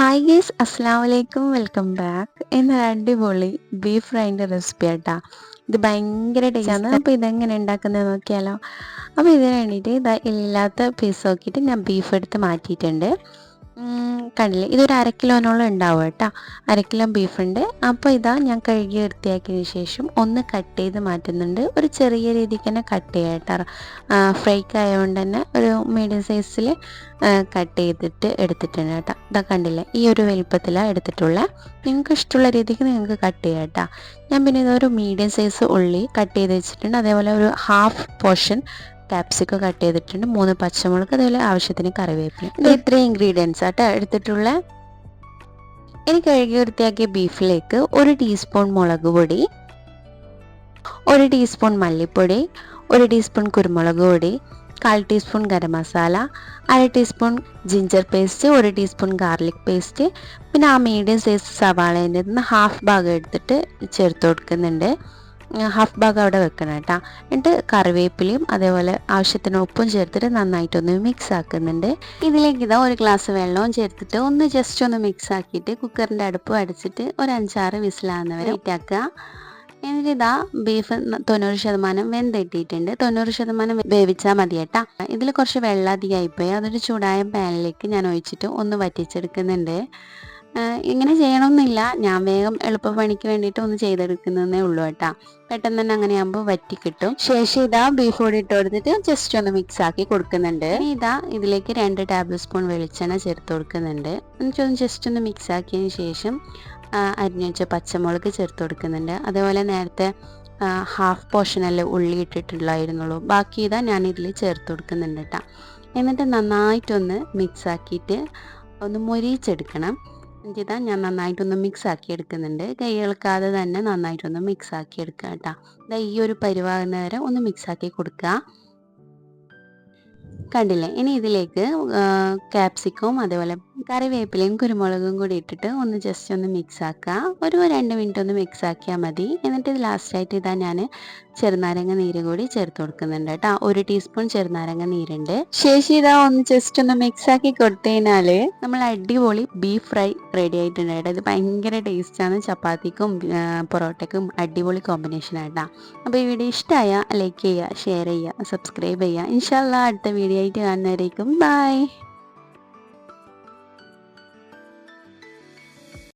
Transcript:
Hi guys അസ്സാം വലൈക്കും welcome back എന്ന അടിപൊളി ബീഫ് ഫ്രൈന്റെ റെസിപ്പി ആട്ടാ. ഇത് ഭയങ്കര ടേസ്റ്റാണ് അപ്പോൾ ഇതെങ്ങനെ ഉണ്ടാക്കുന്നത് നോക്കിയാലോ. അപ്പോൾ ഇതിന് വേണ്ടിയിട്ട് ഇതാ ഇല്ലാത്ത പീസ് നോക്കിയിട്ട് ഞാൻ ബീഫ് എടുത്ത് മാറ്റിയിട്ടുണ്ട്. കണ്ടില്ലേ? ഇതൊരു അര കിലോനോളം ഉണ്ടാവും കേട്ടോ. അര കിലോ ബീഫുണ്ട് അപ്പോൾ ഇതാ ഞാൻ കഴുകി വൃത്തിയാക്കിയതിന് ശേഷം ഒന്ന് കട്ട് ചെയ്ത് മാറ്റുന്നുണ്ട്. ഒരു ചെറിയ രീതിക്ക് തന്നെ കട്ട് ചെയ്യാം കേട്ടോ. ഫ്രൈക്ക് ആയതുകൊണ്ട് തന്നെ ഒരു മീഡിയം സൈസിൽ കട്ട് ചെയ്തിട്ട് എടുത്തിട്ടുണ്ട് കേട്ടോ. ഇതാ കണ്ടില്ല? ഈ ഒരു വലിപ്പത്തിലാണ് എടുത്തിട്ടുള്ളത് നിങ്ങൾക്ക് ഇഷ്ടമുള്ള രീതിക്ക് നിങ്ങൾക്ക് കട്ട് ചെയ്യാം കേട്ടോ. ഞാൻ പിന്നെ ഇതൊരു മീഡിയം സൈസ് ഉള്ളി കട്ട് ചെയ്ത് വെച്ചിട്ടുണ്ട്. അതേപോലെ ഒരു ഹാഫ് പോർഷൻ ക്യാപ്സിക്കം കട്ട് ചെയ്തിട്ടുണ്ട്. മൂന്ന് പച്ചമുളക് അതുപോലെ ആവശ്യത്തിന് കറിവേപ്പില. ഇത് ഇത്രയും ഇൻഗ്രീഡിയൻസ് ആട്ടോ എടുത്തിട്ടുള്ള. ഇനി കഴുകി വൃത്തിയാക്കിയ ബീഫിലേക്ക് ഒരു ടീസ്പൂൺ മുളക് പൊടി ഒരു ടീസ്പൂൺ മല്ലിപ്പൊടി ഒരു ടീസ്പൂൺ കുരുമുളക് പൊടി കാൽ ടീസ്പൂൺ ഗരം മസാല അര ടീസ്പൂൺ ജിഞ്ചർ പേസ്റ്റ് ഒരു ടീസ്പൂൺ ഗാർലിക് പേസ്റ്റ് പിന്നെ ആ മീഡിയം സൈസ് സവാളേന്റെ ഹാഫ് ഭാഗം എടുത്തിട്ട് ചേർത്ത് കൊടുക്കുന്നുണ്ട്. ഹാഫ് ഭാഗം അവിടെ വെക്കണം കേട്ടോ. എന്നിട്ട് കറിവേപ്പിലയും അതേപോലെ ആവശ്യത്തിന് ഉപ്പും ചേർത്തിട്ട് നന്നായിട്ടൊന്ന് മിക്സ് ആക്കുന്നുണ്ട്. ഇതിലേക്ക് ഇതാ ഒരു ഗ്ലാസ് വെള്ളവും ചേർത്തിട്ട് ഒന്ന് ജസ്റ്റ് ഒന്ന് മിക്സ് ആക്കിയിട്ട് കുക്കറിന്റെ അടുപ്പ് അടിച്ചിട്ട് ഒരു അഞ്ചാറ് വിസിലാകുന്നവരെ ഇറ്റാക്കുക എന്നിട്ട് ഇതാ ബീഫ് തൊണ്ണൂറ് ശതമാനം വെന്തിട്ടിട്ടുണ്ട് തൊണ്ണൂറ് ശതമാനം വേവിച്ചാൽ മതി കേട്ടാ. ഇതിൽ കുറച്ച് വെള്ളം അധികമായിപ്പോയി. അതൊരു ചൂടായ പാനിലേക്ക് ഞാൻ ഒഴിച്ചിട്ട് ഒന്ന് വറ്റിച്ചെടുക്കുന്നുണ്ട്. ഇങ്ങനെ ചെയ്യണമെന്നില്ല ഞാൻ വേഗം എളുപ്പപ്പണിക്ക് വേണ്ടിയിട്ട് ഒന്ന് ചെയ്തെടുക്കുന്നതേ ഉള്ളൂ കേട്ടാ. പെട്ടെന്ന് തന്നെ അങ്ങനെ ആകുമ്പോൾ വറ്റി കിട്ടും ശേഷം ഇതാ ബീഫ് കൂടി ഇട്ട് കൊടുത്തിട്ട് ജസ്റ്റ് ഒന്ന് മിക്സ് ആക്കി കൊടുക്കുന്നുണ്ട്. ഇതാ ഇതിലേക്ക് രണ്ട് ടേബിൾ സ്പൂൺ വെളിച്ചെണ്ണ ചേർത്ത് കൊടുക്കുന്നുണ്ട്. എന്നിട്ടൊന്ന് ജസ്റ്റ് ഒന്ന് മിക്സ് ആക്കിയതിന് ശേഷം അരിഞ്ഞു വെച്ച പച്ചമുളക് ചേർത്ത് കൊടുക്കുന്നുണ്ട്. അതേപോലെ നേരത്തെ ഹാഫ് പോർഷനല്ലേ ഉള്ളി ഇട്ടിട്ടുള്ളായിരുന്നുള്ളൂ. ബാക്കി ഇതാ ഞാൻ ഇതിൽ ചേർത്ത് കൊടുക്കുന്നുണ്ട് കേട്ടോ. എന്നിട്ട് നന്നായിട്ടൊന്ന് മിക്സ് ആക്കിയിട്ട് ഒന്ന് മൊരിച്ചെടുക്കണം ഇതാ ഞാൻ നന്നായിട്ടൊന്ന് മിക്സ് ആക്കി എടുക്കുന്നുണ്ട് കൈ ഇളക്കാതെ തന്നെ നന്നായിട്ടൊന്ന് മിക്സ് ആക്കി എടുക്കുക കേട്ടോ ഇതാ ഈ ഒരു പരിവാകുന്ന വരെ ഒന്ന് മിക്സ് ആക്കി കൊടുക്കുക കണ്ടില്ലേ? ഇനി ഇതിലേക്ക് ക്യാപ്സിക്കവും അതേപോലെ കറിവേപ്പിലയും കുരുമുളകും കൂടി ഇട്ടിട്ട് ഒന്ന് ജസ്റ്റ് ഒന്ന് മിക്സ് ആക്കുക ഒരു രണ്ട് മിനിറ്റ് ഒന്ന് മിക്സ് ആക്കിയാൽ മതി. എന്നിട്ട് ലാസ്റ്റായിട്ട് ഇതാ ഞാൻ ചെറുനാരങ്ങ നീര് കൂടി ചേർത്ത് കൊടുക്കുന്നുണ്ട് കേട്ടോ. ഒരു ടീസ്പൂൺ ചെറുനാരങ്ങ നീരുണ്ട്. ശേഷി ഇതാ ഒന്ന് ജസ്റ്റ് ഒന്ന് മിക്സ് ആക്കി കൊടുത്തതിനാൽ നമ്മൾ അടിപൊളി ബീഫ് ഫ്രൈ റെഡി ആയിട്ടുണ്ട് കേട്ടോ. ഇത് ഭയങ്കര ടേസ്റ്റാണ് ചപ്പാത്തിക്കും പൊറോട്ടയ്ക്കും അടിപൊളി കോമ്പിനേഷൻ ആയിട്ടാ അപ്പോൾ ഈ വീഡിയോ ഇഷ്ടമായ ലൈക്ക് ചെയ്യുക ഷെയർ ചെയ്യുക സബ്സ്ക്രൈബ് ചെയ്യുക ഇൻഷാല്ല അടുത്ത വീഡിയോ ആയിട്ട് കാണുന്നവരേക്കും ബൈ